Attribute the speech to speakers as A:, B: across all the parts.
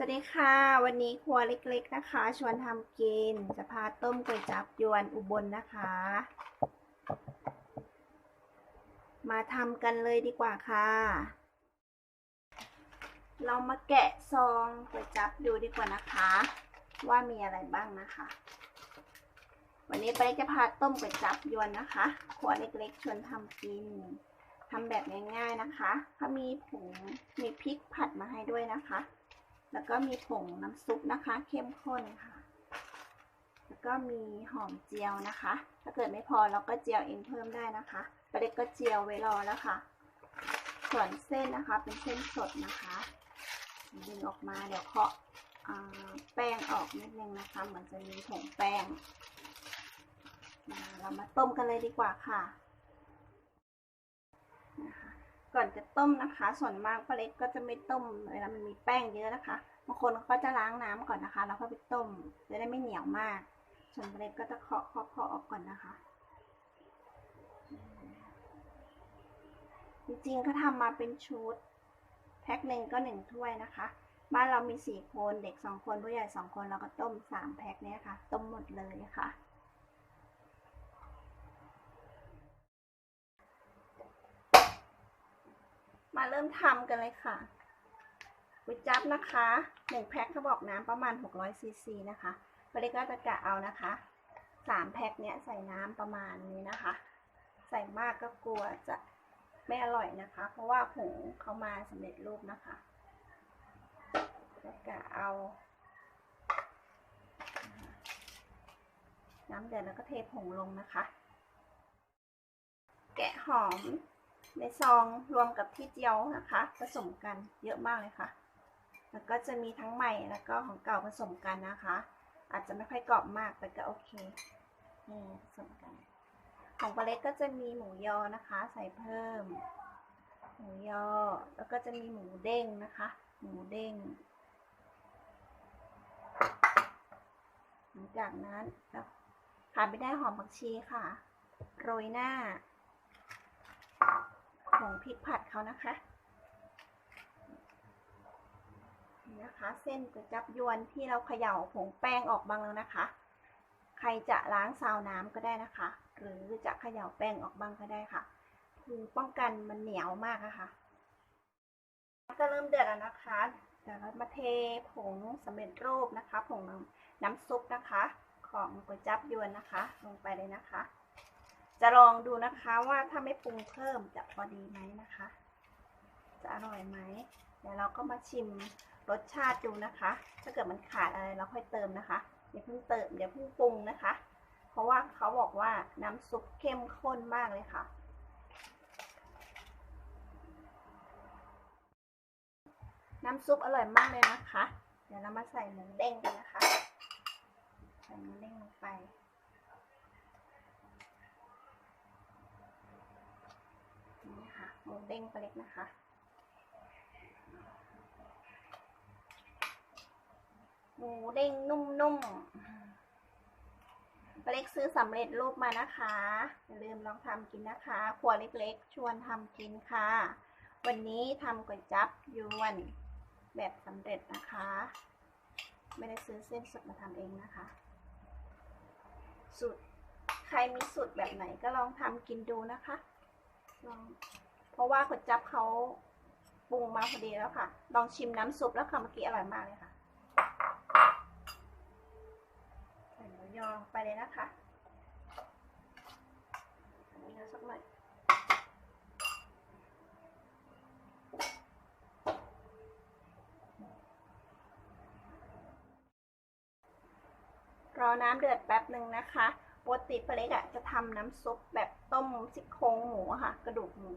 A: สวัสดีค่ะ วันนี้ครัวเล็กๆนะคะ ชวนทำกิน จะพาต้มก๋วยจับยวนอุบลนะคะ มาทำกันเลยดีกว่าค่ะ เรามาแกะซองก๋วยจับดูดีกว่านะคะ ว่ามีอะไรบ้างนะคะ วันนี้ไปจะพาต้มก๋วยจับยวนนะคะครัวเล็กๆ ชวนทำกินทำแบบง่ายๆนะคะเขามีผงมีพริกผัดมาให้ด้วยนะคะ แล้วก็มีผงน้ำซุปนะคะ เข้มข้นค่ะ แล้วก็มีหอมเจียวนะคะ ถ้าเกิดไม่พอเราก็เจียวเองเพิ่มได้นะคะประเด็กก็เจียวไว้รอแล้วค่ะ ส่วนเส้นนะคะเป็นเส้นสดนะคะดึงออกมาเดี๋ยวเคาะแป้งออกนิดนึงนะคะเหมือนจะมีผงแป้งมาเรามาต้มกันเลยดีกว่าค่ะนะคะ ก่อนจะต้มนะคะ ส่วนมากป้าเล็กก็จะไม่ต้มเวลามันมีแป้งเยอะนะคะบางคนก็จะล้างน้ำก่อนนะคะ แล้วก็ไปต้มจะได้ไม่เหนียวมากส่วนป้าเล็กก็จะเคาะเคาะเคาะออกก่อนนะคะ จริงๆเขาทำมาเป็นชุดแพ็คหนึ่งก็หนึ่งถ้วยนะคะ บ้านเรามีสี่คนเด็กสองคนผู้ใหญ่สองคนเราก็ต้มสามแพ็คเนี้ยค่ะ ต้มหมดเลยค่ะ มาเริ่มทำกันเลยค่ะก๋วยจั๊บนะคะหนึ่งแพ็คเขาบอกน้ำประมาณ600ซีซีนะคะปริก็จะกะเอานะคะสามแพ็คเนี้ยใส่น้ำประมาณนี้นะคะ ใส่มากก็กลัวจะไม่อร่อยนะคะ เพราะว่าผงเขามาสำเร็จรูปนะคะจะกะเอา น้ำเดือดแล้วก็เทผงลงนะคะ แกะหอม ในซองรวมกับที่เจียวนะคะ ผสมกันเยอะมากเลยค่ะ แล้วก็จะมีทั้งใหม่แล้วก็ของเก่าผสมกันนะคะ อาจจะไม่ค่อยกรอบมากแต่ก็โอเคนี่ผสมกัน ของปลาเล็กก็จะมีหมูยอนะคะ ใส่เพิ่ม หมูยอแล้วก็จะมีหมูเด้งนะคะ หมูเด้งหลังจากนั้นขาดไม่ได้หอมผักชีค่ะ โรยหน้า ผงพริกผัดเขานะคะนี่นะคะ เส้นก๋วยจับยวนที่เราเขย่าผงแป้งออกบ้างแล้วนะคะ ใครจะล้างซาวน้ำก็ได้นะคะ หรือจะเขย่าแป้งออกบ้างก็ได้ค่ะ คือป้องกันมันเหนียวมากอะคะ ก็เริ่มเดือดแล้วนะคะเดี๋ยวเรามาเทผงสำเร็จรูปนะคะ ผงน้ำซุปนะคะ ของก๋วยจับยวนนะคะ ลงไปเลยนะคะ จะลองดูนะคะว่าถ้าไม่ปรุงเพิ่มจะพอดีไหมนะคะ จะอร่อยไหมเดี๋ยวเราก็มาชิมรสชาติดูนะคะ ถ้าเกิดมันขาดอะไรเราค่อยเติมนะคะอย่าเพิ่งเติมอย่าเพิ่งปรุงนะคะ เพราะว่าเขาบอกว่าน้ำซุปเข้มข้นมากเลยค่ะ น้ำซุปอร่อยมากเลยนะคะ เดี๋ยวเรามาใส่หมูเด้งกันนะคะ ใส่หมูเด้งลงไป นี่ค่ะ หมูเด้งปลาเล็กนะคะหมูเด้งนุ่มๆปลาเล็กซื้อสำเร็จรูปมานะคะอย่าลืมลองทำกินนะคะครัวเล็กๆ ชวนทำกินค่ะ วันนี้ทำก๋วยจั๊บยวนแบบสำเร็จนะคะ ไม่ได้ซื้อเส้นสดมาทำเองนะคะ สูตรใครมีสูตรแบบไหนก็ลองทำกินดูนะคะ ลอง เพราะว่าก๋วยจั๊บเขาปรุงมาพอดีแล้วค่ะ ลองชิมน้ำซุปแล้วค่ะเมื่อกี้อร่อยมากเลยค่ะใส่หมูยอไปเลยนะคะใส่หมูยอสักหน่อยรอน้ำเดือดแป๊บหนึ่งนะคะปกติปลาเล็กอะจะทำน้ำซุปแบบต้มซี่โครงหมูค่ะ กระดูกหมู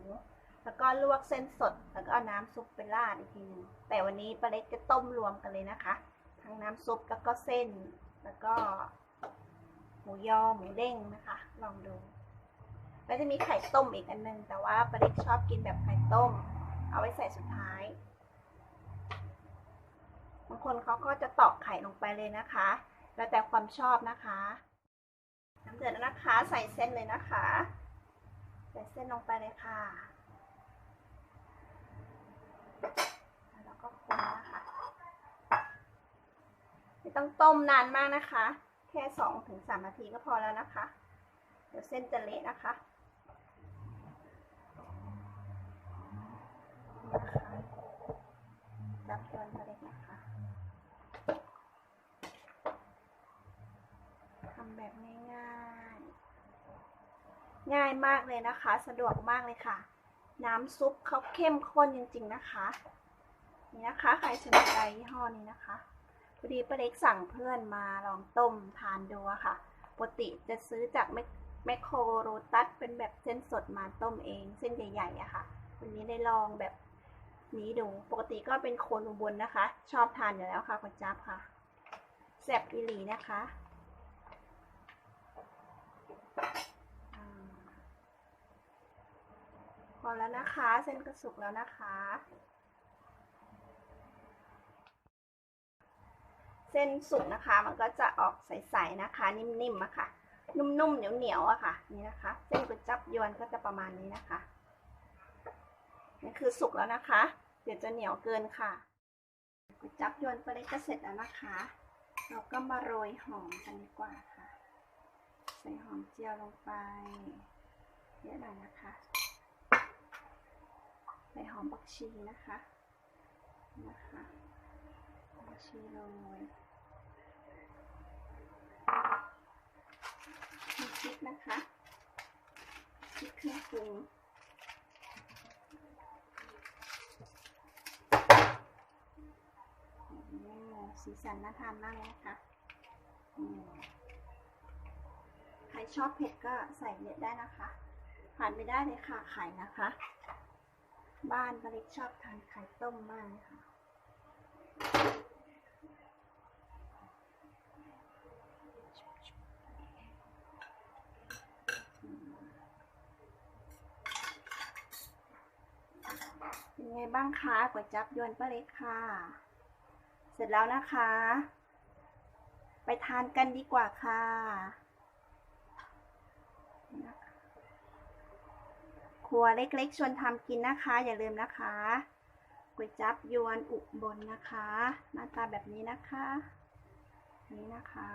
A: แล้วก็ลวกเส้นสด แล้วก็เอาน้ำซุปไปราดอีกทีหนึงแต่วันนี้ปลาเล็กจะต้มรวมกันเลยนะคะ ทั้งน้ำซุปแล้วก็เส้น แล้วก็ หมูยอหมูเด้งนะคะ ลองดูแล้วจะมีไข่ต้มอีกอันนึง แต่ว่าปลาเล็กชอบกินแบบไข่ต้ม เอาไว้ใส่สุดท้ายบางคนเขาก็จะตอกไข่ลงไปเลยนะคะ แล้วแต่ความชอบนะคะน้ำเดือดนะคะใส่เส้นเลยนะคะ ใส่เส้นลงไปเลยค่ะ แล้วก็ค นะคะไม่ต้องต้มนานมากนะคะ แค่สองถึงสามนาทีก็พอแล้วนะคะ เดี๋ยวเส้นจะเละนะคะนะคะจับยวเล็กนะคะทำแบบง่ายๆ ง่ายมากเลยนะคะ สะดวกมากเลยค่ะ น้ำซุปเขาเข้มข้นจริง ๆ นะคะ นี่นะคะใครสนใจยี่ห้อนี้นะคะพอดีป้าเล็กสั่งเพื่อนมาลองต้มทานดูอะค่ะปกติจะซื้อจากแมคแมคโครโรตัสเป็นแบบเส้นสดมาต้มเองเส้นใหญ่ๆอะค่ะ วันนี้ได้ลองแบบนี้ดู ปกติก็เป็นคนอุบลนะคะ ชอบทานอยู่แล้วค่ะคุณจับค่ะแซ่บอีหลีนะคะพอแล้วนะคะ เส้นก็สุกแล้วนะคะ เส้นสุกนะคะ มันก็จะออกใสๆนะคะ นิ่มๆอะค่ะ นุ่มๆเหนียวๆอะค่ะ นี่นะคะ เส้นก๋วยจับยวนก็จะประมาณนี้นะคะนี่คือสุกแล้วนะคะ เดี๋ยวจะเหนียวเกินค่ะก๋วยจับยวนปลาเล็กก็เสร็จแล้วนะคะ เราก็มาโรยหอมกันดีกว่าค่ะ ใส่หอมเจียวลงไปเยอะหน่อยนะคะ ใส่หอมบักชีนะคะนะคะ บักชีโรยมีพริกนะคะพริกเครื่องปรุงสีสันน่าทานมากเลยนะคะใครชอบเผ็ดก็ใส่เยอะได้นะคะผ่านไม่ได้เลยค่ะไข่นะคะ บ้านป้าเล็กชอบทานไข่ต้มมากเลยค่ะ ไงบ้างคะก๋วยจับยวนป้าเล็กค่ะ เสร็จแล้วนะคะ ไปทานกันดีกว่าค่ะครัวเล็กๆชวนทำกินนะคะ อย่าลืมนะคะก๋วยจับยวนอุบลนะคะ หน้าตาแบบนี้นะคะ นี่นะคะ